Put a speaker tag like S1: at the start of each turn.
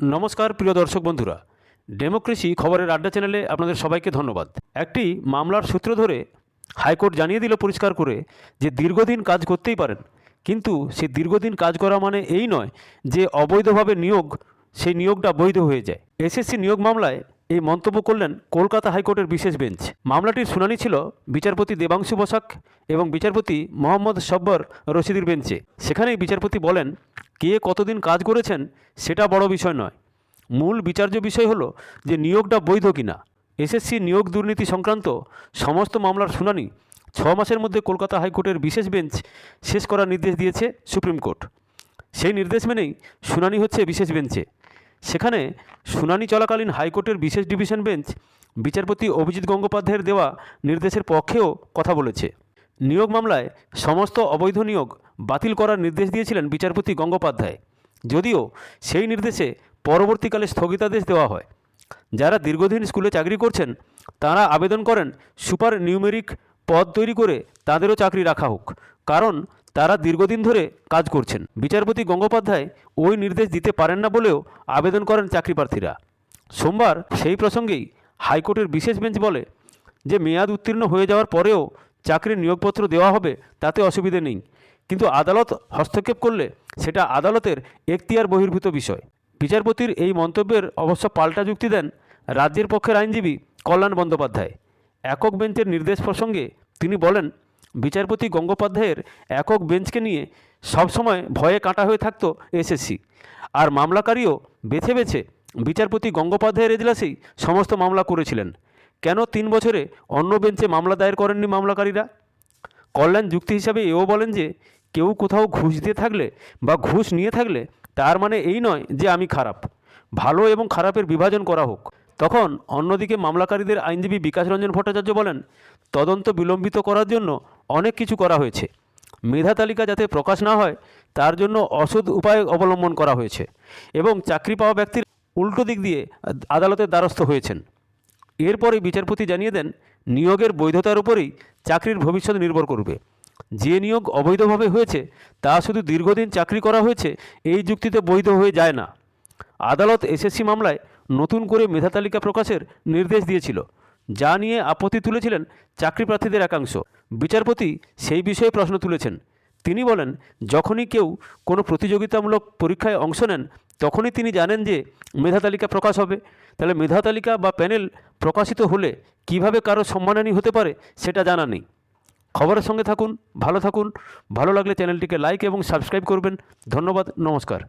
S1: নমস্কার, প্রিয় দর্শক বন্ধুরা। ডেমোক্রেসি খবরের আড্ডা চ্যানেলে আপনাদের সবাইকে ধন্যবাদ। একটি মামলার সূত্র ধরে হাইকোর্ট জানিয়ে দিল পরিষ্কার করে যে দীর্ঘদিন কাজ করতেই পারেন। কিন্তু সে দীর্ঘদিন কাজ করা মানে এই নয় যে অবৈধভাবে নিয়োগ, সেই নিয়োগটা বৈধ হয়ে যায়। এসএসসি নিয়োগ মামলায় এই মন্তব্য করলেন কলকাতা হাইকোর্টের বিশেষ বেঞ্চ। মামলাটির শুনানি ছিল বিচারপতি দেবাংশু বসাক এবং বিচারপতি মোহাম্মদ সব্বর রশিদির বেঞ্চে। সেখানেই বিচারপতি বলেন কে কতদিন কাজ করেছেন সেটা বড় বিষয় নয়। মূল বিচার্য বিষয় হলো যে নিয়োগটা বৈধ কিনা। এসএসসি নিয়োগ দুর্নীতি সংক্রান্ত সমস্ত মামলার শুনানি ছ মাসের মধ্যে কলকাতা হাইকোর্টের বিশেষ বেঞ্চ শেষ করার নির্দেশ দিয়েছে সুপ্রিম কোর্ট। সেই নির্দেশ মেনেই শুনানি হচ্ছে বিশেষ বেঞ্চে। সেখানে শুনানি চলাকালীন হাইকোর্টের বিশেষ ডিভিশন বেঞ্চ বিচারপতি অভিজিৎ গঙ্গোপাধ্যায়ের দেওয়া নির্দেশের পক্ষেও কথা বলেছে। নিয়োগ মামলায় সমস্ত অবৈধ নিয়োগ বাতিল করার নির্দেশ দিয়েছিলেন বিচারপতি গঙ্গোপাধ্যায়। যদিও সেই নির্দেশে পরবর্তীকালে স্থগিতাদেশ দেওয়া হয়। যারা দীর্ঘদিন স্কুলে চাকরি করছেন, তারা আবেদন করেন সুপার নিউমেরিক পদ তৈরি করে তাদেরও চাকরি রাখা হোক, কারণ তারা দীর্ঘদিন ধরে কাজ করছেন। বিচারপতি গঙ্গোপাধ্যায় ওই নির্দেশ দিতে পারেন না বলেও আবেদন করেন চাকরি প্রার্থীরা সোমবার সেই প্রসঙ্গেই হাইকোর্টের বিশেষ বেঞ্চ বলে যে মেয়াদ উত্তীর্ণ হয়ে যাওয়ার পরেও চাকরির নিয়োগপত্র দেওয়া হবে, তাতে অসুবিধে নেই। কিন্তু আদালত হস্তক্ষেপ করলে সেটা আদালতের এখতিয়ার বহির্ভূত বিষয়। বিচারপতির এই মন্তব্যের অবশ্য পাল্টা যুক্তি দেন রাজ্যের পক্ষের আইনজীবী কল্যাণ বন্দ্যোপাধ্যায়। একক বেঞ্চের নির্দেশ প্রসঙ্গে তিনি বলেন, বিচারপতি গঙ্গোপাধ্যায়ের একক বেঞ্চকে নিয়ে সবসময় ভয়ে কাটা হয়ে থাকত এসএসসি আর মামলাকারীও বেছে বেছে বিচারপতি গঙ্গোপাধ্যায়ের এজলাসেই সমস্ত মামলা করেছিলেন। কেন তিন বছরে অন্য বেঞ্চে মামলা দায়ের করেননি মামলাকারীরা? কল্যাণ যুক্তি হিসাবে এও বলেন যে কেউ কোথাও ঘুষ দিয়ে থাকলে বা ঘুষ নিয়ে থাকলে তার মানে এই নয় যে আমি খারাপ। ভালো এবং খারাপের বিভাজন করা হোক। তখন অন্যদিকে মামলাকারীদের আইনজীবী বিকাশ রঞ্জন ভট্টাচার্য বলেন, তদন্ত বিলম্বিত করার জন্য অনেক কিছু করা হয়েছে। মেধা তালিকা যাতে প্রকাশ না হয়, তার জন্য অসৎ উপায় অবলম্বন করা হয়েছে এবং চাকরি পাওয়া ব্যক্তির উল্টো দিক দিয়ে আদালতের দ্বারস্থ হয়েছেন। এরপরে বিচারপতি জানিয়ে দেন, নিয়োগের বৈধতার উপরেই চাকরির ভবিষ্যৎ নির্ভর করবে। যে নিয়োগ অবৈধভাবে হয়েছে, তা শুধু দীর্ঘদিন চাকরি করা হয়েছে, এই যুক্তিতে বৈধ হয়ে যায় না। আদালত এসএসসি মামলায় নতুন করে মেধা তালিকা প্রকাশের নির্দেশ দিয়েছিল, যা নিয়ে আপত্তি তুলেছিলেন চাকরি প্রার্থীদের একাংশ। বিচারপতি সেই বিষয়ে প্রশ্ন তুলেছেন। তিনি বলেন, যখনই কেউ কোনো প্রতিযোগিতামূলক পরীক্ষায় অংশ নেন, তখনই তিনি জানেন যে মেধা তালিকা প্রকাশ হবে। তাহলে মেধা তালিকা বা প্যানেল প্রকাশিত হলে কীভাবে কারও সম্মানহানি হতে পারে, সেটা জানা নেই। খবরের সঙ্গে থাকুন ভালো থাকুন ভালো লাগলে চ্যানেলটিকে লাইক এবং সাবস্ক্রাইব করবেন। ধন্যবাদ নমস্কার।